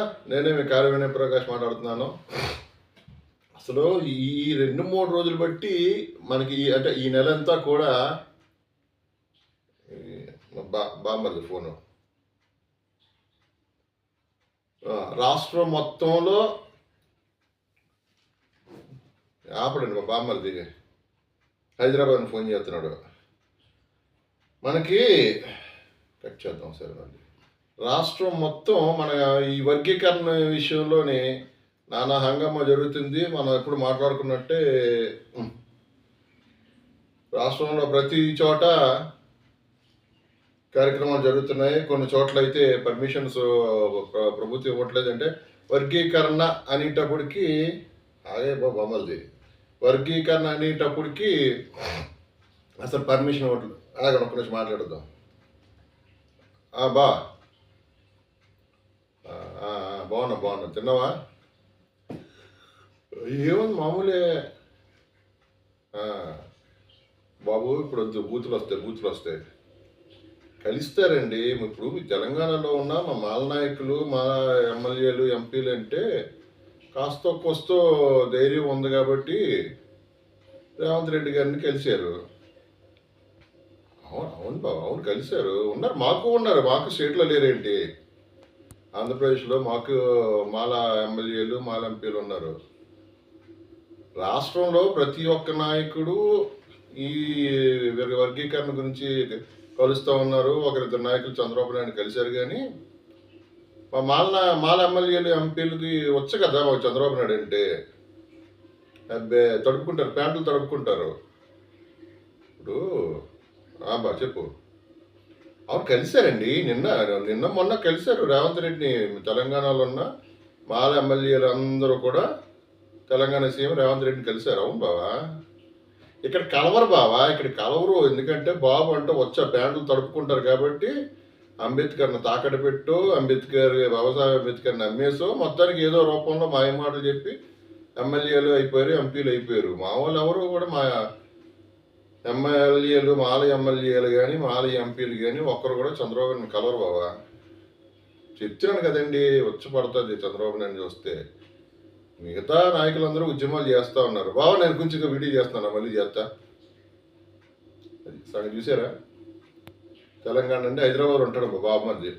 నేనే మీ కార్య వినయ్ ప్రకాష్ మాట్లాడుతున్నాను. అసలు ఈ రెండు మూడు రోజులు బట్టి మనకి అంటే ఈ నెల అంతా కూడా బా బామ్మది ఫోను. రాష్ట్రం మొత్తంలో ఆపడండి మా బామ్మది హైదరాబాద్ ఫోన్ చేస్తున్నాడు. మనకి కట్ చేద్దాం సరే మళ్ళీ. రాష్ట్రం మొత్తం మన ఈ వర్గీకరణ విషయంలోనే నానా హంగామా జరుగుతుంది. మనం ఎప్పుడు మాట్లాడుకున్నట్టే రాష్ట్రంలో ప్రతి చోట కార్యక్రమాలు జరుగుతున్నాయి. కొన్ని చోట్ల అయితే పర్మిషన్స్ ప్రభుత్వం ఇవ్వట్లేదు అంటే వర్గీకరణ అనేటప్పటికి అదే బొమ్మలది వర్గీకరణ అనేటప్పటికి అసలు పర్మిషన్ ఇవ్వట్లేదు అలాగే ఒక్క నుంచి మాట్లాడుదాం బా బాగున్నా బాగున్నా. తిన్నావా? ఏముంది మామూలే. బాబు ఇప్పుడు వద్దు బూతులు వస్తాయి బూతులు వస్తాయి. కలిస్తారండి. ఇప్పుడు తెలంగాణలో ఉన్న మా మాల నాయకులు మా ఎమ్మెల్యేలు ఎంపీలు అంటే కాస్త కొస్తో ధైర్యం ఉంది కాబట్టి రేవంత్ రెడ్డి గారిని కలిశారు. అవును అవును బాబు అవును కలిశారు. ఉన్నారు మాకు ఉన్నారు. మాకు స్టేట్లో లేరేంటి? ఆంధ్రప్రదేశ్లో మాకు మాల ఎమ్మెల్యేలు మాల ఎంపీలు ఉన్నారు. రాష్ట్రంలో ప్రతి ఒక్క నాయకుడు ఈ వర్గీకరణ గురించి కలుస్తూ ఉన్నారు. ఒకరిద్దరు నాయకులు చంద్రబాబు నాయుడు కలిశారు కానీ మా మాల మాల ఎమ్మెల్యేలు ఎంపీలకి వచ్చు కదా మాకు చంద్రబాబు నాయుడు అంటే. అబ్బే తడుపుకుంటారు ప్యాంట్లు తడుపుకుంటారు. ఇప్పుడు బా చెప్పు. అవును కలిశారండి. నిన్న నిన్న మొన్న కలిశారు. రేవంత్ రెడ్డిని తెలంగాణలో ఉన్న మాల ఎమ్మెల్యేలు అందరూ కూడా తెలంగాణ సీఎం రేవంత్ రెడ్డిని కలిశారు. అవును బావా. ఇక్కడ కలవరు బావా. ఇక్కడ కలవరు. ఎందుకంటే బాబు అంటే వచ్చే బ్యాండ్లు తడుపుకుంటారు కాబట్టి అంబేద్కర్ని తాకట పెట్టు అంబేద్కర్ బాబాసాహెబ్ అంబేద్కర్ని అమ్మేసో మొత్తానికి ఏదో రూపంలో మాయమాటలు చెప్పి ఎమ్మెల్యేలు అయిపోయారు ఎంపీలు అయిపోయారు. మా వాళ్ళు ఎవరు కూడా మా ఎమ్మెల్యేలు మాల ఎమ్మెల్యేలు కానీ మాల ఎంపీలు కానీ ఒక్కరు కూడా చంద్రబాబు నాయుడు కలవరు బాబా చెప్తున్నాను కదండి వచ్చి పడుతుంది చంద్రబాబు నాయుడు చూస్తే. మిగతా నాయకులందరూ ఉద్యమాలు చేస్తూ ఉన్నారు. బాబా నేను కొంచెం వీడియో చేస్తాను మళ్ళీ చేస్తా. అది సగం చూసారా? తెలంగాణ అంటే హైదరాబాద్ ఉంటాడు బాబు మధ్య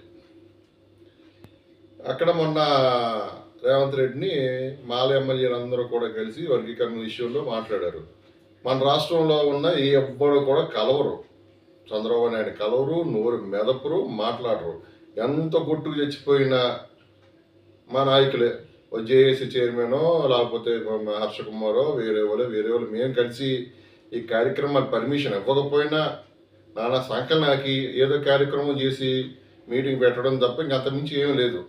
అక్కడ మొన్న రేవంత్ రెడ్డిని మాల ఎమ్మెల్యేలు అందరూ కూడా కలిసి వర్గీకరణ విషయంలో మాట్లాడారు. మన రాష్ట్రంలో ఉన్న ఎవ్వరు కూడా కలవరు. చంద్రబాబు నాయుడు కలవరు నోరు మెదపరు మాట్లాడరు. ఎంత గుట్టుకు చచ్చిపోయినా మా నాయకులే ఓ జేఏసీ చైర్మనో లేకపోతే హర్ష కుమారో వేరే వాళ్ళు వేరే వాళ్ళు మేము కలిసి ఈ కార్యక్రమాలు పర్మిషన్ ఇవ్వకపోయినా నానా సంకలనాకి ఏదో కార్యక్రమం చేసి మీటింగ్ పెట్టడం తప్ప ఇంక మించి ఏం లేదు.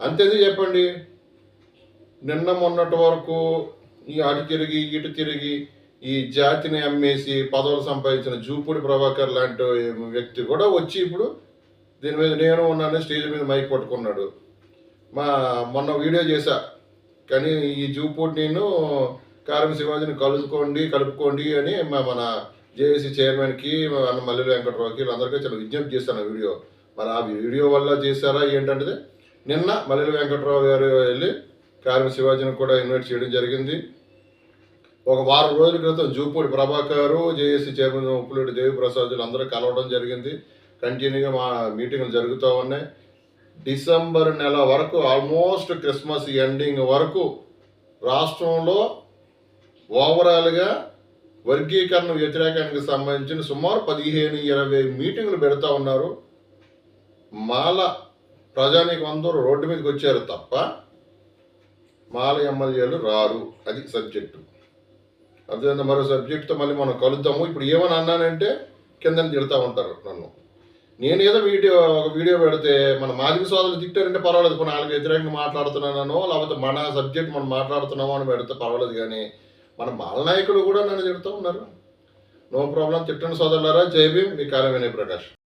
అంతేది చెప్పండి? నిన్న మొన్నటి వరకు ఈ అటు తిరిగి ఇటు తిరిగి ఈ జాతిని అమ్మేసి పదవులు సంపాదించిన జూపుడి ప్రభాకర్ లాంటి వ్యక్తి కూడా వచ్చి ఇప్పుడు దీని మీద నేను ఉన్నాను స్టేజ్ మీద మైక్ పట్టుకున్నాడు. మా మొన్న వీడియో చేశా. కానీ ఈ జూపూడి నేను కారం శివాజీని కలుసుకోండి కలుపుకోండి అని మా మన జేఏసీ చైర్మన్కి మన మల్లెల వెంకటరావుకి వీళ్ళందరికీ చాలా విజ్ఞప్తి చేస్తాను వీడియో. మరి ఆ వీడియో వల్ల చేశారా ఏంటంటే నిన్న మల్లెల వెంకటరావు గారు వెళ్ళి కారం శివాజీని కూడా ఇన్వైట్ చేయడం జరిగింది. ఒక వారం రోజుల క్రితం జూపూడి ప్రభాకర్ జేఏసీ చైర్మన్ ఉప్పులేటి దేవిప్రసాదులు అందరూ కలవడం జరిగింది. కంటిన్యూగా మా మీటింగ్లు జరుగుతూ ఉన్నాయి. డిసెంబర్ నెల వరకు ఆల్మోస్ట్ క్రిస్మస్ ఎండింగ్ వరకు రాష్ట్రంలో ఓవరాల్గా వర్గీకరణ వ్యతిరేకానికి సంబంధించిన సుమారు పదిహేను ఇరవై మీటింగ్లు పెడతా ఉన్నారు. మాల ప్రజానికి అందరూ రోడ్డు మీదకి వచ్చారు తప్ప మాల ఎమ్మెల్యేలు రారు. అది సబ్జెక్టు. అదేవిధంగా మరో సబ్జెక్ట్తో మళ్ళీ మనం కలుద్దాము. ఇప్పుడు ఏమని అన్నానంటే కింద తిడతా ఉంటారు నన్ను. నేను ఏదో వీడియో ఒక వీడియో పెడితే మన మాదిరి సోదరులు తిట్టారంటే పర్వాలేదు కొన్ని వాళ్ళకి వ్యతిరేకంగా మాట్లాడుతున్నానో లేకపోతే మన సబ్జెక్ట్ మనం మాట్లాడుతున్నామో అని పెడితే పర్వాలేదు కానీ మన బాల నాయకులు కూడా నన్ను తిడుతూ ఉన్నారు. No problem. తిట్టండి సోదరులారా. జై భీమ్. మీ కార్యమైన ప్రకాష్.